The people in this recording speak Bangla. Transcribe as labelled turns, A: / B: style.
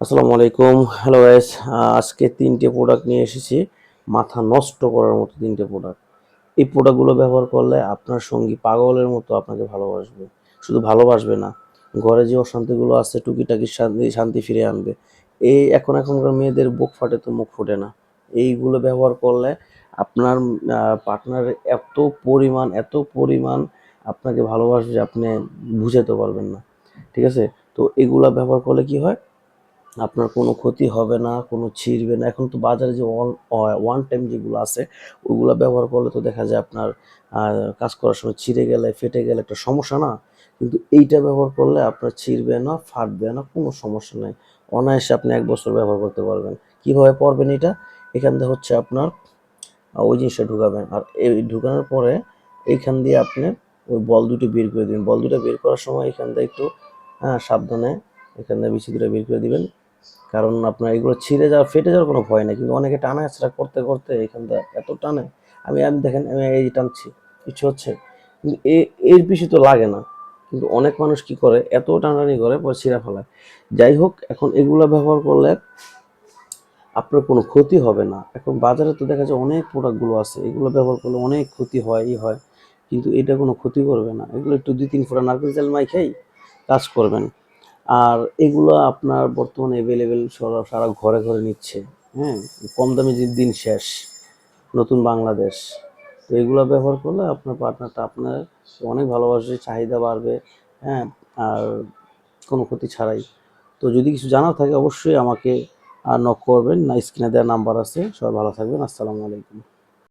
A: আসসালামু আলাইকুম। হ্যালো গাইস আজকে তিনটে প্রোডাক্ট নিয়ে এসেছি। মাথা নষ্ট করার মতো তিনটে প্রোডাক্ট এই প্রোডাক্টগুলো ব্যবহার করলে আপনার সঙ্গী পাগলের মতো আপনাকে ভালোবাসবে। শুধু ভালোবাসবে না, ঘরে যে অশান্তিগুলো আছে, টুকিটাকি শান্তি শান্তি ফিরে আনবে। এই এখন এখনকার মেয়েদের বুক ফাটে তো মুখ ফুটে না। এইগুলো ব্যবহার করলে আপনার পার্টনার এত পরিমাণ এত পরিমাণ আপনাকে ভালোবাসবে আপনি বুঝাতে পারবেন না। ঠিক আছে? তো এগুলা ব্যবহার করলে কি হয়? আপনার কোনো ক্ষতি হবে না, কোনো ছিঁড়বে না। এখন তো বাজারে যে ওয়ান টাইম যেগুলো আছে, ওইগুলো ব্যবহার করলে তো দেখা যায় আপনার কাজ করার সময় ছিঁড়ে গেলে, ফেটে গেলে একটা সমস্যা না? কিন্তু এইটা ব্যবহার করলে আপনার ছিঁড়বে না, ফাটবে না, কোনো সমস্যা নেই। অনায়াসে আপনি এক বছর ব্যবহার করতে পারবেন। কীভাবে পারবেন এটা? এখান থেকে হচ্ছে আপনার ওই জিনিসটা ঢুকাবেন। আর এই ঢুকানোর পরে এইখান দিয়ে আপনি ওই বল দুটো বের করে দিবেন। বল দুটো বের করার সময় এখান থেকে একটু হ্যাঁ সাবধানে এখান থেকে বিচি দুটো বের করে দিবেন। কারণ আপনার এগুলো ছিঁড়ে যাওয়া, ফেটে যাওয়ার কোনো ভয় নেই। কিন্তু অনেকে টানা হেঁচড়া করতে করতে এখানটা এত টানে। আমি আমি দেখেন, আমি এই টানছি, কিছু হচ্ছে। কিন্তু এর বেশি তো লাগে না। কিন্তু অনেক মানুষ কি করে, এত টানাটানি করে, পরে ছিঁড়া ফেলায়। যাই হোক, এখন এগুলো ব্যবহার করলে আপনার কোনো ক্ষতি হবে না। এখন বাজারে তো দেখা যায় অনেক প্রোডাক্টগুলো আছে। এগুলো ব্যবহার করলে অনেক ক্ষতি হয়, ই হয়। কিন্তু এটা কোনো ক্ষতি করবে না। এগুলো একটু দুই তিন ফোঁটা নারকেল তেল মাইখাই কাজ করবেন আর এগুলো আপনার বর্তমানে অ্যাভেলেবেল সারা সারা ঘরে ঘরে নিচ্ছে। হ্যাঁ কম দামে যে দিন শেষ, নতুন বাংলাদেশ। তো এগুলো ব্যবহার করলে আপনার পার্টনারটা আপনার অনেক ভালোবাসে, চাহিদা বাড়বে হ্যাঁ আর কোনো ক্ষতি ছাড়াই। তো যদি কিছু জানার থাকে অবশ্যই আমাকে আর নক করবেন। না স্ক্রিনে দেওয়া নাম্বার আছে। সবাই ভালো থাকবেন। আসসালামু আলাইকুম।